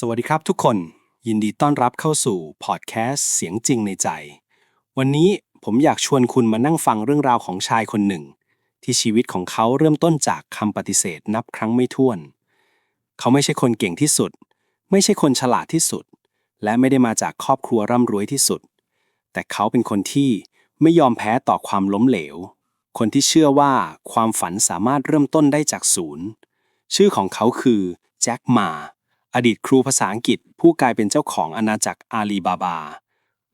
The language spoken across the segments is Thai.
สวัสดีครับทุกคน ยินดีต้อนรับเข้าสู่พอดแคสต์เสียงจริงในใจ วันนี้ผมอยากชวนคุณมานั่งฟังเรื่องราวของชายคนหนึ่ง ที่ชีวิตของเขาเริ่มต้นจากคำปฏิเสธนับครั้งไม่ถ้วน เขาไม่ใช่คนเก่งที่สุด ไม่ใช่คนฉลาดที่สุด และไม่ได้มาจากครอบครัวร่ำรวยที่สุด แต่เขาเป็นคนที่ไม่ยอมแพ้ต่อความล้มเหลว คนที่เชื่อว่าความฝันสามารถเริ่มต้นได้จากศูนย์ ชื่อของเขาคือแจ็คมา อดีตครูภาษาอังกฤษ ผู้กลายเป็นเจ้าของอาณาจักรอาลีบาบา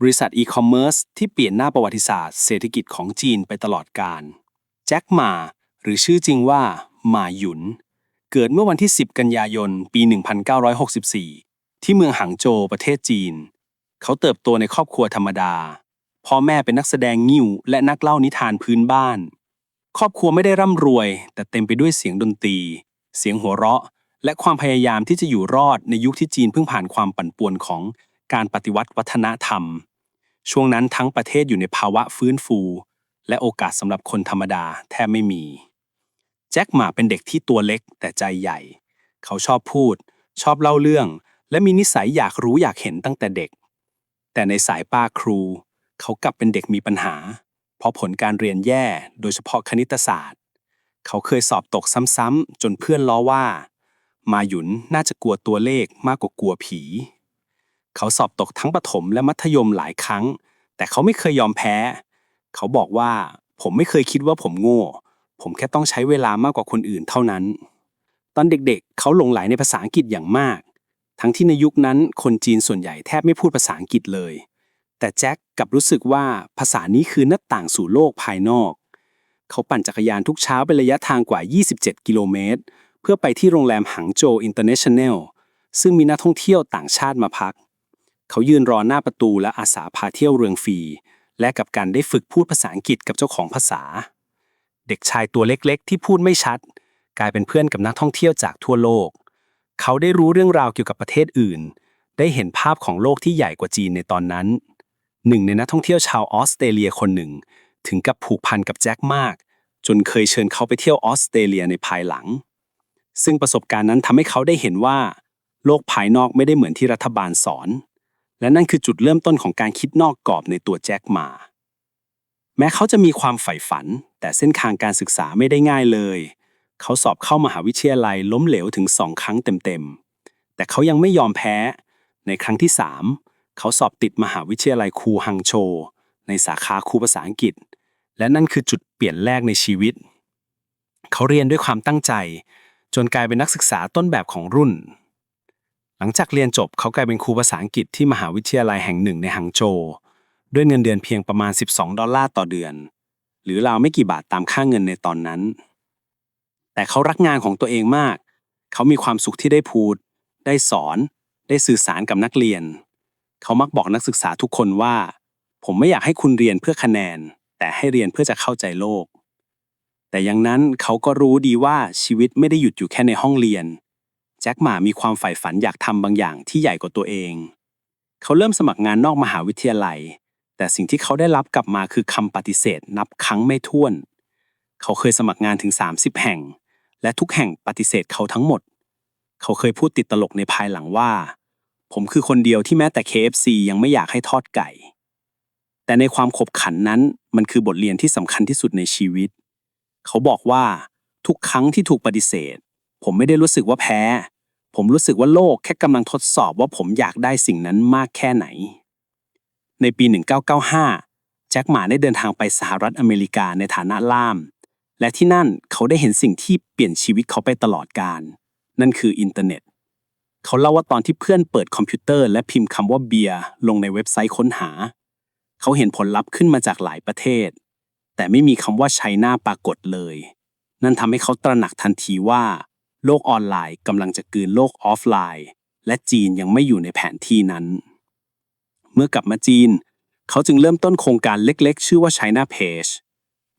บริษัทอีคอมเมิร์ซที่เปลี่ยนหน้าประวัติศาสตร์เศรษฐกิจของจีนไปตลอดกาลแจ็คหมา หรือชื่อจริงว่าหมาหยุน เกิดเมื่อวันที่ 10 กันยายน ปี 1964 ที่เมืองหางโจวประเทศจีน เขาเติบโตในครอบครัวธรรมดา พ่อแม่เป็นนักแสดงงิ้วและนักเล่านิทานพื้นบ้าน ครอบครัวไม่ได้ร่ำรวย แต่เต็มไปด้วยเสียงดนตรี เสียงหัวเราะ และความพยายามที่จะอยู่รอดในยุคที่จีนเพิ่งผ่านความปั่นป่วนของการปฏิวัติวัฒนธรรม ช่วงนั้นทั้งประเทศอยู่ในภาวะฟื้นฟู และโอกาสสำหรับคนธรรมดาแทบไม่มี แจ็คหมาเป็นเด็กที่ตัวเล็กแต่ใจใหญ่ เขาชอบพูด ชอบเล่าเรื่อง และมีนิสัยอยากรู้อยากเห็นตั้งแต่เด็ก แต่ในสายป้าครู เขากลับเป็นเด็กมีปัญหา เพราะผลการเรียนแย่โดยเฉพาะคณิตศาสตร์ เขาเคยสอบตกซ้ำๆจนเพื่อนล้อว่า มาหยุนน่าจะกลัวตัวเลขมากกว่ากลัวผี เขาสอบตกทั้งประถมและมัธยมหลายครั้ง แต่เขาไม่เคยยอมแพ้ เขาบอกว่าผมไม่เคยคิดว่าผมโง่ ผมแค่ต้องใช้เวลามากกว่าคนอื่นเท่านั้น ตอนเด็กๆ เขาหลงไหลในภาษาอังกฤษอย่างมาก ทั้งที่ในยุคนั้นคนจีนส่วนใหญ่แทบไม่พูดภาษาอังกฤษเลย แต่แจ็คกลับรู้สึกว่าภาษานี้คือหน้าต่างสู่โลกภายนอก เขาปั่นจักรยานทุกเช้าเป็นระยะทางกว่า 27 กิโลเมตร เพื่อไปที่โรงแรมหังโจอินเตอร์เนชั่นแนลซึ่งมีนักท่องเที่ยวต่างชาติมาพัก เขายืนรอหน้าประตูและอาสาพาเที่ยวเรืองฟรี และกับการได้ฝึกพูดภาษาอังกฤษกับเจ้าของภาษา เด็กชายตัวเล็กๆ ที่พูดไม่ชัด กลายเป็นเพื่อนกับนักท่องเที่ยวจากทั่วโลก เขาได้รู้เรื่องราวเกี่ยวกับประเทศอื่น ได้เห็นภาพของโลกที่ใหญ่กว่าจีนในตอนนั้น หนึ่งในนักท่องเที่ยวชาวออสเตรเลียคนหนึ่ง ถึงกับผูกพันกับแจ็คมาก จนเคยเชิญเขาไปเที่ยวออสเตรเลียในภายหลัง ซึ่งประสบการณ์นั้นทำให้เขาได้เห็นว่า โลกภายนอกไม่ได้เหมือนที่รัฐบาลสอน และนั่นคือจุดเริ่มต้นของการคิดนอกกรอบในตัวแจ็คมา แม้เขาจะมีความใฝ่ฝัน แต่เส้นทางการศึกษาไม่ได้ง่ายเลย เขาสอบเข้ามหาวิทยาลัยล้มเหลวถึงสองครั้งเต็มๆ แต่เขายังไม่ยอมแพ้ ในครั้งที่สามเขาสอบติดมหาวิทยาลัยคูฮังโช ในสาขาครูภาษาอังกฤษ และนั่นคือจุดเปลี่ยนแรกในชีวิต เขาเรียนด้วยความตั้งใจ จนกลายเป็นนักศึกษาต้นแบบของรุ่น หลังจากเรียนจบเขากลายเป็นครูภาษาอังกฤษที่มหาวิทยาลัยแห่งหนึ่งในฮังโจวด้วยเงินเดือนเพียงประมาณ 12 ดอลลาร์ต่อเดือน หรือราวไม่กี่บาทตามค่าเงินในตอนนั้น แต่เขารักงานของตัวเองมาก เขามีความสุขที่ได้พูด ได้สอน ได้สื่อสารกับนักเรียน เขามักบอกนักศึกษาทุกคนว่า ผมไม่อยากให้คุณเรียนเพื่อคะแนน แต่ให้เรียนเพื่อจะเข้าใจโลก แต่ย่างนั้นเขาก็รู้ดีว่าชีวิตไม่ได้หยุดอยู่แค่ในห้องเรียน แจ็คหมามีความใฝ่ฝันอยากทำบางอย่างที่ใหญ่กว่าตัวเอง เขาเริ่มสมัครงานนอกมหาวิทยาลัย แต่สิ่งที่เขาได้รับกลับมาคือคำปฏิเสธนับครั้งไม่ถ้วน เขาเคยสมัครงานถึง 30 แห่ง และทุกแห่งปฏิเสธเขาทั้งหมด เขาเคยพูดติดตลกในภายหลังว่า ผมคือคนเดียวที่แม้แต่ KFC ยังไม่อยากให้ทอดไก่ แต่ในความขบขันนั้นมันคือบทเรียนที่สำคัญที่สุดในชีวิต เขาบอกว่าทุกครั้งที่ถูกปฏิเสธ ผมไม่ได้รู้สึกว่าแพ้ ผมรู้สึกว่าโลกแค่กำลังทดสอบว่าผมอยากได้สิ่งนั้นมากแค่ไหน ในปี 1995 แจ็คหมาได้เดินทางไปสหรัฐอเมริกาในฐานะล่าม และที่นั่นเขาได้เห็นสิ่งที่เปลี่ยนชีวิตเขาไปตลอดกาลนั่นคืออินเทอร์เน็ต เขาเล่าว่าตอนที่เพื่อนเปิดคอมพิวเตอร์และพิมพ์คำว่าเบียร์ลงในเว็บไซต์ค้นหา เขาเห็นผลลัพธ์ขึ้นมาจากหลายประเทศ แต่ไม่มีคำว่าไชน่าปรากฏเลย นั่นทำให้เขาตระหนักทันทีว่า โลกออนไลน์กำลังจะกืนโลกออฟไลน์ และจีนยังไม่อยู่ในแผนที่นั้น เมื่อกลับมาจีน เขาจึงเริ่มต้นโครงการเล็กๆ ชื่อว่า China Page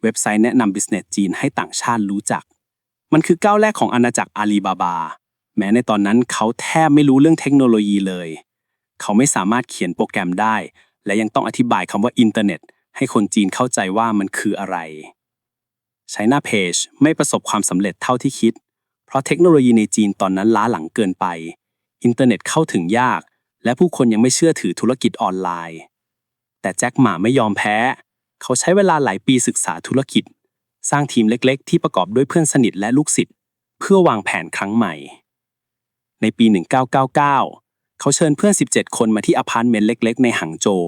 เว็บไซต์แนะนำบิสเนสจีนให้ต่างชาติรู้จัก มันคือก้าวแรกของอาณาจักรอาลีบาบา แม้ในตอนนั้นเขาแทบไม่รู้เรื่องเทคโนโลยีเลย เขาไม่สามารถเขียนโปรแกรมได้ และยังต้องอธิบายคำว่าอินเทอร์เน็ต ให้คนจีนเข้าใจว่ามันคืออะไร China Page ไม่ประสบความสำเร็จเท่าที่คิด เพราะเทคโนโลยีในจีนตอนนั้นล้าหลังเกินไป อินเทอร์เน็ตเข้าถึงยาก และผู้คนยังไม่เชื่อถือธุรกิจออนไลน์ แต่แจ็คหมาไม่ยอมแพ้ เขาใช้เวลาหลายปีศึกษาธุรกิจ สร้างทีมเล็กๆ ที่ประกอบด้วยเพื่อนสนิทและลูกศิษย์เพื่อวางแผนครั้งใหม่ ในปี 1999 เขาเชิญเพื่อน 17 คนมาที่อพาร์ตเมนต์เล็ก ๆ ในหังโจว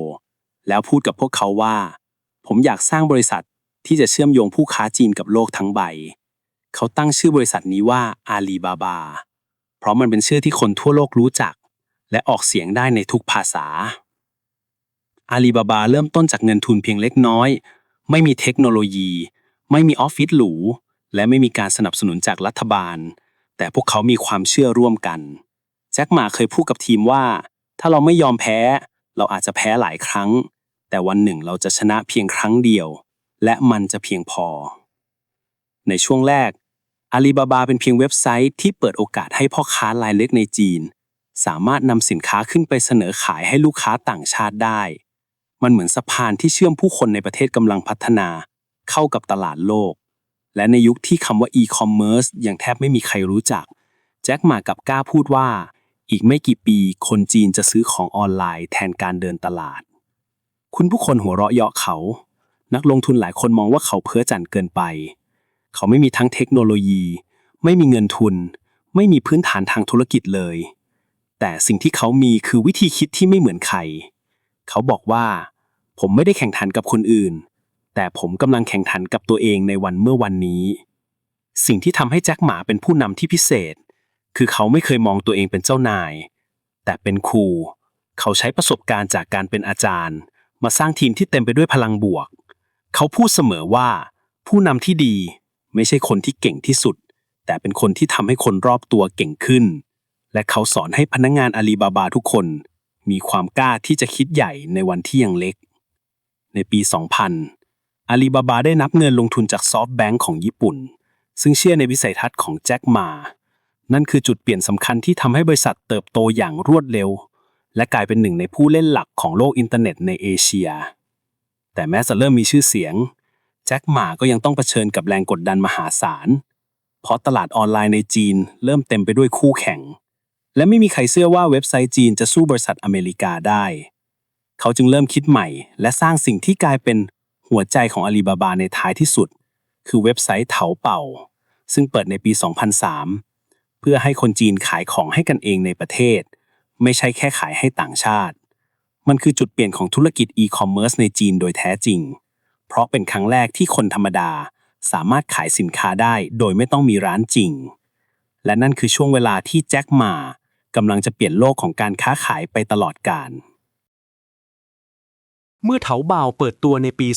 แล้วพูดกับพวกเขาว่า ผมอยากสร้างบริษัทที่จะเชื่อมโยงผู้ค้าจีนกับโลกทั้งใบ เขาตั้งชื่อบริษัทนี้ว่าอาลีบาบา เพราะมันเป็นชื่อที่คนทั่วโลกรู้จัก และออกเสียงได้ในทุกภาษา อาลีบาบาเริ่มต้นจากเงินทุนเพียงเล็กน้อย ไม่มีเทคโนโลยี ไม่มีออฟฟิศหรู และไม่มีการสนับสนุนจากรัฐบาล แต่พวกเขามีความเชื่อร่วมกัน แจ็คหมาเคยพูดกับทีมว่า ถ้าเราไม่ยอมแพ้ เราอาจจะแพ้หลายครั้ง แต่วันหนึ่งเราจะชนะเพียงครั้งเดียว และมันจะเพียงพอ ในช่วงแรกอาลีบาบาเป็นเพียงเว็บไซต์ที่เปิดโอกาสให้พ่อค้ารายเล็กในจีน สามารถนำสินค้าขึ้นไปเสนอขายให้ลูกค้าต่างชาติได้ มันเหมือนสะพานที่เชื่อมผู้คนในประเทศกำลังพัฒนา เข้ากับตลาดโลก และในยุคที่คำว่า e-commerce ยังแทบไม่มีใครรู้จัก แจ็คหมากับก้าพูดว่า อีกไม่กี่ปีคนจีนจะซื้อของออนไลน์แทนการเดินตลาด คุณผู้คนหัวเราะเยาะเขา นักลงทุนหลายคนมองว่าเขาเพ้อจันเกินไป เขาไม่มีทั้งเทคโนโลยี ไม่มีเงินทุน ไม่มีพื้นฐานทางธุรกิจเลย แต่สิ่งที่เขามีคือวิธีคิดที่ไม่เหมือนใคร เขาบอกว่า ผมไม่ได้แข่งขันกับคนอื่น แต่ผมกำลังแข่งขันกับตัวเองในวันเมื่อวันนี้ สิ่งที่ทำให้แจ็คหมาเป็นผู้นำที่พิเศษ คือเขาไม่เคยมองตัวเองเป็นเจ้านาย แต่เป็นครู เขาใช้ประสบการณ์จากการเป็นอาจารย์ มาสร้างทีมที่เต็มไปด้วยพลังบวก เขาพูดเสมอว่า ผู้นำที่ดีไม่ใช่คนที่เก่งที่สุด แต่เป็นคนที่ทำให้คนรอบตัวเก่งขึ้น และเขาสอนให้พนักงานอาลีบาบาทุกคน มีความกล้าที่จะคิดใหญ่ในวันที่ยังเล็ก ในปี 2000 อาลีบาบาได้นับเงินลงทุนจากซอฟต์แบงก์ของญี่ปุ่น ซึ่งเชื่อในวิสัยทัศน์ของแจ็คมา นั่นคือจุดเปลี่ยนสำคัญที่ทำให้บริษัทเติบโตอย่างรวดเร็ว และกลายเป็นหนึ่งในผู้เล่นหลักของโลกอินเทอร์เน็ตในเอเชีย แต่แม้จะเริ่มมีชื่อเสียง แจ็คหมาก็ยังต้องเผชิญกับแรงกดดันมหาศาล เพราะตลาดออนไลน์ในจีนเริ่มเต็มไปด้วยคู่แข่ง และไม่มีใครเชื่อว่าเว็บไซต์จีนจะสู้บริษัทอเมริกาได้ เขาจึงเริ่มคิดใหม่ และสร้างสิ่งที่กลายเป็นหัวใจของอาลีบาบาในท้ายที่สุด คือเว็บไซต์เถาเป่า ซึ่งเปิดในปี 2003 เพื่อให้คนจีนขายของให้กันเองในประเทศ ไม่ใช่แค่ขายให้ต่างชาติ มันคือจุดเปลี่ยนของธุรกิจอีคอมเมิร์ซในจีนโดยแท้จริง เพราะเป็นครั้งแรกที่คนธรรมดาสามารถขายสินค้าได้โดยไม่ต้องมีร้านจริง และนั่นคือช่วงเวลาที่แจ็คมากำลังจะเปลี่ยนโลกของการค้าขายไปตลอดกาลเมื่อเถาบ่าวเปิดตัวในปี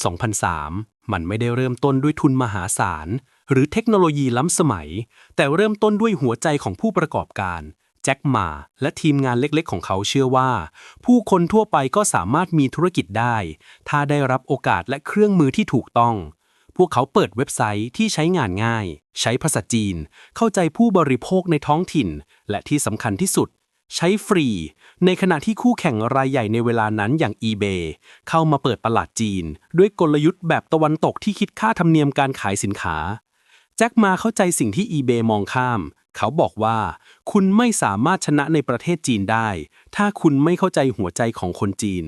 2003 มันไม่ได้เริ่มต้นด้วยทุนมหาศาล หรือเทคโนโลยีล้ำสมัย แต่เริ่มต้นด้วยหัวใจของผู้ประกอบการ แจ็คหมาและทีมงานเล็กๆ ของเขาเชื่อว่า ผู้คนทั่วไปก็สามารถมีธุรกิจได้ ถ้าได้รับโอกาสและเครื่องมือที่ถูกต้อง พวกเขาเปิดเว็บไซต์ที่ใช้งานง่าย ใช้ภาษาจีน เข้าใจผู้บริโภคในท้องถิ่น และที่สำคัญที่สุด ใช้ฟรี ในขณะที่คู่แข่งรายใหญ่ในเวลานั้นอย่าง eBay เข้ามาเปิดตลาดจีน ด้วยกลยุทธ์แบบตะวันตกที่คิดค่าธรรมเนียมการขายสินค้าแจ็คมาเข้าใจสิ่งที่ eBay มองข้าม เขาบอกว่า คุณไม่สามารถชนะในประเทศจีนได้ ถ้าคุณไม่เข้าใจหัวใจของคนจีน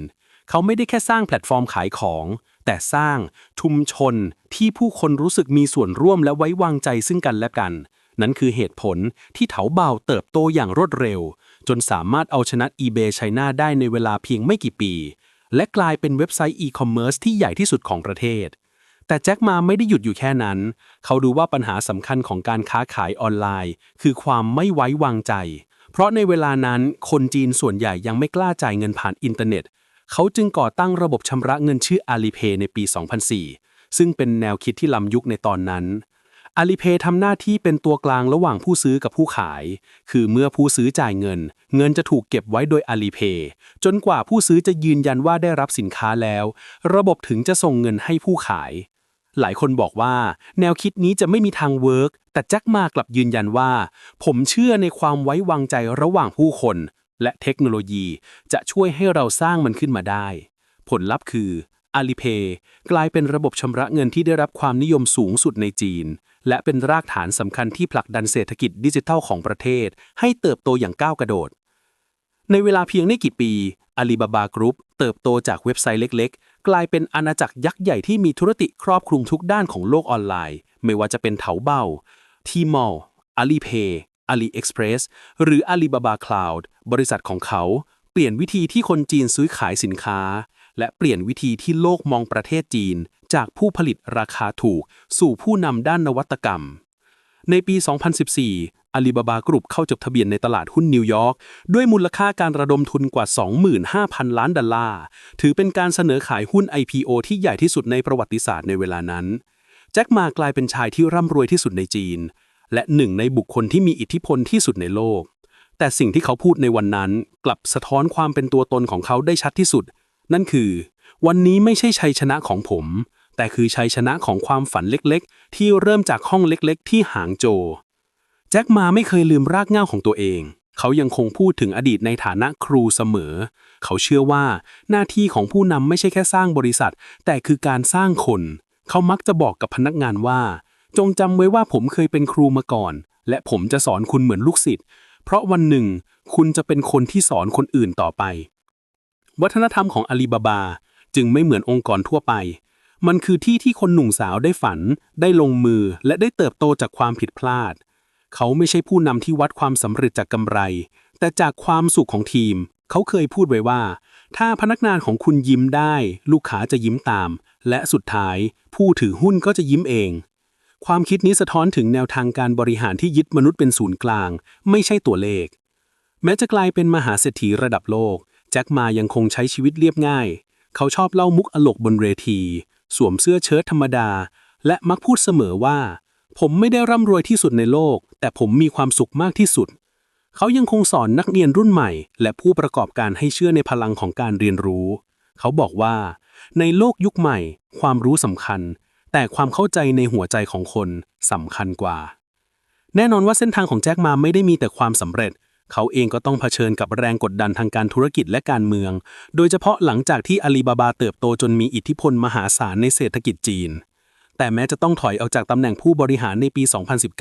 เขาไม่ได้แค่สร้างแพลตฟอร์มขายของ แต่สร้างชุมชนที่ผู้คนรู้สึกมีส่วนร่วมและไว้วางใจซึ่งกันและกัน นั่นคือเหตุผลที่เถาเบาเติบโตอย่างรวดเร็ว จนสามารถเอาชนะ eBay China ได้ในเวลาเพียงไม่กี่ปี และกลายเป็นเว็บไซต์อีคอมเมิร์ซที่ใหญ่ที่สุดของประเทศ แต่แจ็คมาไม่ได้หยุดอยู่แค่นั้น เขาดูว่าปัญหาสำคัญของการค้าขายออนไลน์ คือความไม่ไว้วางใจ เพราะในเวลานั้นคนจีนส่วนใหญ่ยังไม่กล้าจ่ายเงินผ่านอินเทอร์เน็ต เขาจึงก่อตั้งระบบชำระเงินชื่อ Alipay ในปี 2004 ซึ่งเป็นแนวคิดที่ล้ำยุคในตอนนั้น Alipay ทำหน้าที่เป็นตัวกลางระหว่างผู้ซื้อกับผู้ขาย คือเมื่อผู้ซื้อจ่ายเงิน เงินจะถูกเก็บไว้โดย Alipay จนกว่าผู้ซื้อจะยืนยันว่าได้รับสินค้าแล้ว ระบบถึงจะส่งเงินให้ผู้ขาย หลายคนบอกว่า แนวคิดนี้จะไม่มีทางเวิร์กแต่แจ็คมากลับยืนยันว่า ผมเชื่อในความไว้วางใจระหว่างผู้คน และเทคโนโลยีจะช่วยให้เราสร้างมันขึ้นมาได้ ผลลัพธ์คือ Alipay กลายเป็นระบบชำระเงินที่ได้รับความนิยมสูงสุดในจีน และเป็นรากฐานสำคัญที่ผลักดันเศรษฐกิจดิจิทัลของประเทศ ให้เติบโตอย่างก้าวกระโดด ในเวลาเพียงไม่กี่ปี Alibaba Group เติบโตจากเว็บไซต์เล็ก กลายเป็นอาณาจักรยักษ์ใหญ่ที่มีธุรกิจครอบคลุมทุกด้านของโลกออนไลน์ ไม่ว่าจะเป็นเถาเบ้า Tmall Alipay AliExpress หรือ Alibaba Cloud บริษัทของเขาเปลี่ยนวิธีที่คนจีนซื้อขายสินค้า และเปลี่ยนวิธีที่โลกมองประเทศจีน จากผู้ผลิตราคาถูกสู่ผู้นำด้านนวัตกรรม ในปี 2014 Alibaba Group เข้าจดทะเบียนในตลาดหุ้นนิวยอร์กด้วยมูลค่าการระดมทุนกว่า 25,000 ล้านดอลลาร์ ถือเป็นการเสนอขายหุ้น IPO ที่ใหญ่ที่สุดในประวัติศาสตร์ในเวลานั้น แจ็คมากลายเป็นชายที่ร่ำรวยที่สุดในจีน และหนึ่งในบุคคลที่มีอิทธิพลที่สุดในโลก แต่สิ่งที่เขาพูดในวันนั้นกลับสะท้อนความเป็นตัวตนของเขาได้ชัดที่สุด นั่นคือ วันนี้ไม่ใช่ชัยชนะของผม แต่คือชัยชนะของความฝันเล็กๆ ที่เริ่มจากห้องเล็ก ๆ ที่หางโจ แจ็คมาไม่เคยลืมรากเหง้าของตัวเอง เขายังคงพูดถึงอดีตในฐานะครูเสมอ เขาเชื่อว่าหน้าที่ของผู้นำไม่ใช่แค่สร้างบริษัท แต่คือการสร้างคน เขามักจะบอกกับพนักงานว่า จงจำไว้ว่าผมเคยเป็นครูมาก่อน และผมจะสอนคุณเหมือนลูกศิษย์ เพราะวันหนึ่ง คุณจะเป็นคนที่สอนคนอื่นต่อไป วัฒนธรรมของอาลีบาบา จึงไม่เหมือนองค์กรทั่วไปมันคือที่ที่คนหนุ่มสาวได้ฝัน ได้ลงมือ และได้เติบโตจากความผิดพลาด เขาไม่ใช่ผู้นำที่วัดความสำเร็จจากกำไร แต่จากความสุขของทีม เขาเคยพูดไว้ว่า ถ้าพนักงานของคุณยิ้มได้ ลูกค้าจะยิ้มตาม และสุดท้าย ผู้ถือหุ้นก็จะยิ้มเอง ความคิดนี้สะท้อนถึงแนวทางการบริหารที่ยึดมนุษย์เป็นศูนย์กลาง ไม่ใช่ตัวเลข แม้จะกลายเป็นมหาเศรษฐีระดับโลก แจ็คมายังคงใช้ชีวิตเรียบง่าย เขาชอบเล่ามุกอลกบนเวที สวมเสื้อเชิ้ตธรรมดา และมักพูดเสมอว่า ผมไม่ได้ร่ำรวยที่สุดในโลก แต่ผมมีความสุขมากที่สุด เขายังคงสอนนักเรียนรุ่นใหม่ และผู้ประกอบการให้เชื่อในพลังของการเรียนรู้ เขาบอกว่า ในโลกยุคใหม่ ความรู้สำคัญ แต่ความเข้าใจในหัวใจของคนสำคัญกว่า แน่นอนว่าเส้นทางของแจ็คมาไม่ได้มีแต่ความสำเร็จ เขาเองก็ต้องเผชิญกับแรงกดดันทางการธุรกิจและการเมือง โดยเฉพาะหลังจากที่อาลีบาบาเติบโตจนมีอิทธิพลมหาศาลในเศรษฐกิจจีน แต่แม้จะต้องถอยออกจากตำแหน่งผู้บริหารในปี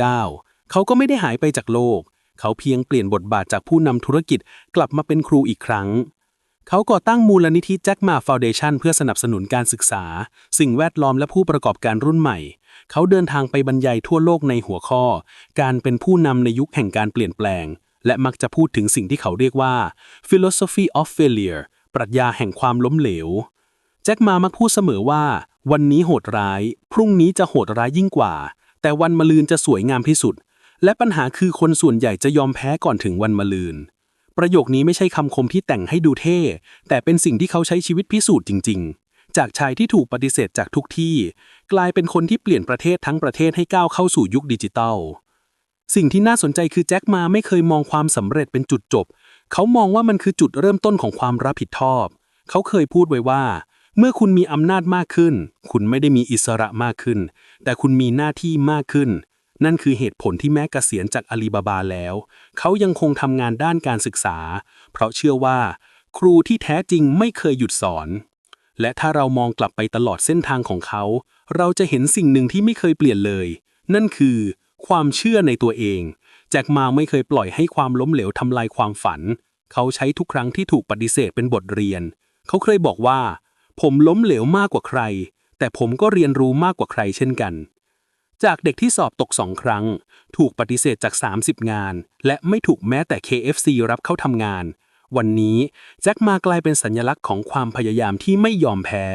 2019 เขาก็ไม่ได้หายไปจากโลก เขาเพียงเปลี่ยนบทบาทจากผู้นำธุรกิจกลับมาเป็นครูอีกครั้ง เขาก่อตั้งมูลนิธิแจ็คมาฟาวเดชันเพื่อสนับสนุนการศึกษา สิ่งแวดล้อมและผู้ประกอบการรุ่นใหม่ เขาเดินทางไปบรรยายทั่วโลกในหัวข้อ การเป็นผู้นำในยุคแห่งการเปลี่ยนแปลง และมักจะพูดถึงสิ่งที่เขาเรียกว่า philosophy of failure ปรัชญาแห่งความล้มเหลว แจ็คมามักพูดเสมอว่า วันนี้โหดร้าย พรุ่งนี้จะโหดร้ายยิ่งกว่า แต่วันมะรืนจะสวยงามที่สุด และปัญหาคือคนส่วนใหญ่จะยอมแพ้ก่อนถึงวันมะรืน ประโยคนี้ไม่ใช่คำคมที่แต่งให้ดูเท่ แต่เป็นสิ่งที่เขาใช้ชีวิตพิสูจน์จริง ๆ จากชายที่ถูกปฏิเสธจากทุกที่ กลายเป็นคนที่เปลี่ยนประเทศทั้งประเทศให้ก้าวเข้าสู่ยุคดิจิตัล สิ่งที่น่าสนใจคือแจ็คมาไม่เคยมองความสำเร็จเป็นจุดจบ เขามองว่ามันคือจุดเริ่มต้นของความรับผิดชอบ เขาเคยพูดไว้ว่า เมื่อคุณมีอำนาจมากขึ้น คุณไม่ได้มีอิสระมากขึ้น แต่คุณมีหน้าที่มากขึ้น นั่นคือเหตุผลที่แม้เกษียณจากอาลีบาบาแล้ว เขายังคงทำงานด้านการศึกษา เพราะเชื่อว่า ครูที่แท้จริงไม่เคยหยุดสอน และถ้าเรามองกลับไปตลอดเส้นทางของเขา เราจะเห็นสิ่งหนึ่งที่ไม่เคยเปลี่ยนเลย นั่นคือ ความเชื่อในตัวเอง แจ็คมาไม่เคยปล่อยให้ความล้มเหลวทำลายความฝัน เขาใช้ทุกครั้งที่ถูกปฏิเสธเป็นบทเรียน เขาเคยบอกว่า ผมล้มเหลวมากกว่าใคร แต่ผมก็เรียนรู้มากกว่าใครเช่นกัน จากเด็กที่สอบตกสองครั้ง ถูกปฏิเสธจาก 30 งาน และไม่ถูกแม้แต่ KFC รับเข้าทำงาน วันนี้แจ็คมากลายเป็นสัญลักษณ์ของความพยายามที่ไม่ยอมแพ้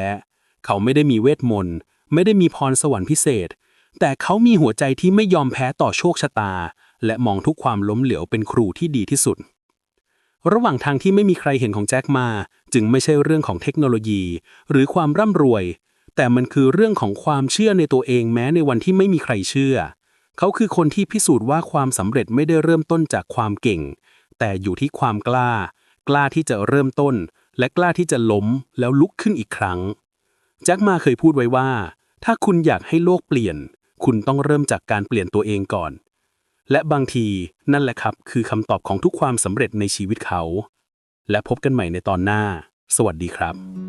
เขาไม่ได้มีเวทมนต์ ไม่ได้มีพรสวรรค์พิเศษ แต่เขามีหัวใจที่ไม่ยอมแพ้ต่อโชคชะตา และมองทุกความล้มเหลวเป็นครูที่ดีที่สุด ระหว่างทางที่ไม่มีใครเห็นของแจ็คมา จึงไม่ใช่เรื่องของเทคโนโลยี หรือความร่ำรวย แต่มันคือเรื่องของความเชื่อในตัวเองแม้ในวันที่ไม่มีใครเชื่อ เขาคือคนที่พิสูจน์ว่าความสำเร็จไม่ได้เริ่มต้นจากความเก่ง แต่อยู่ที่ความกล้า กล้าที่จะเริ่มต้น และกล้าที่จะล้มแล้วลุกขึ้นอีกครั้ง แจ็คมาเคยพูดไว้ว่า ถ้าคุณอยากให้โลกเปลี่ยน คุณต้องเริ่มจากการเปลี่ยนตัวเองก่อน และบางทีนั่นแหละครับ คือคำตอบของทุกความสำเร็จในชีวิตเขา และพบกันใหม่ในตอนหน้า สวัสดีครับ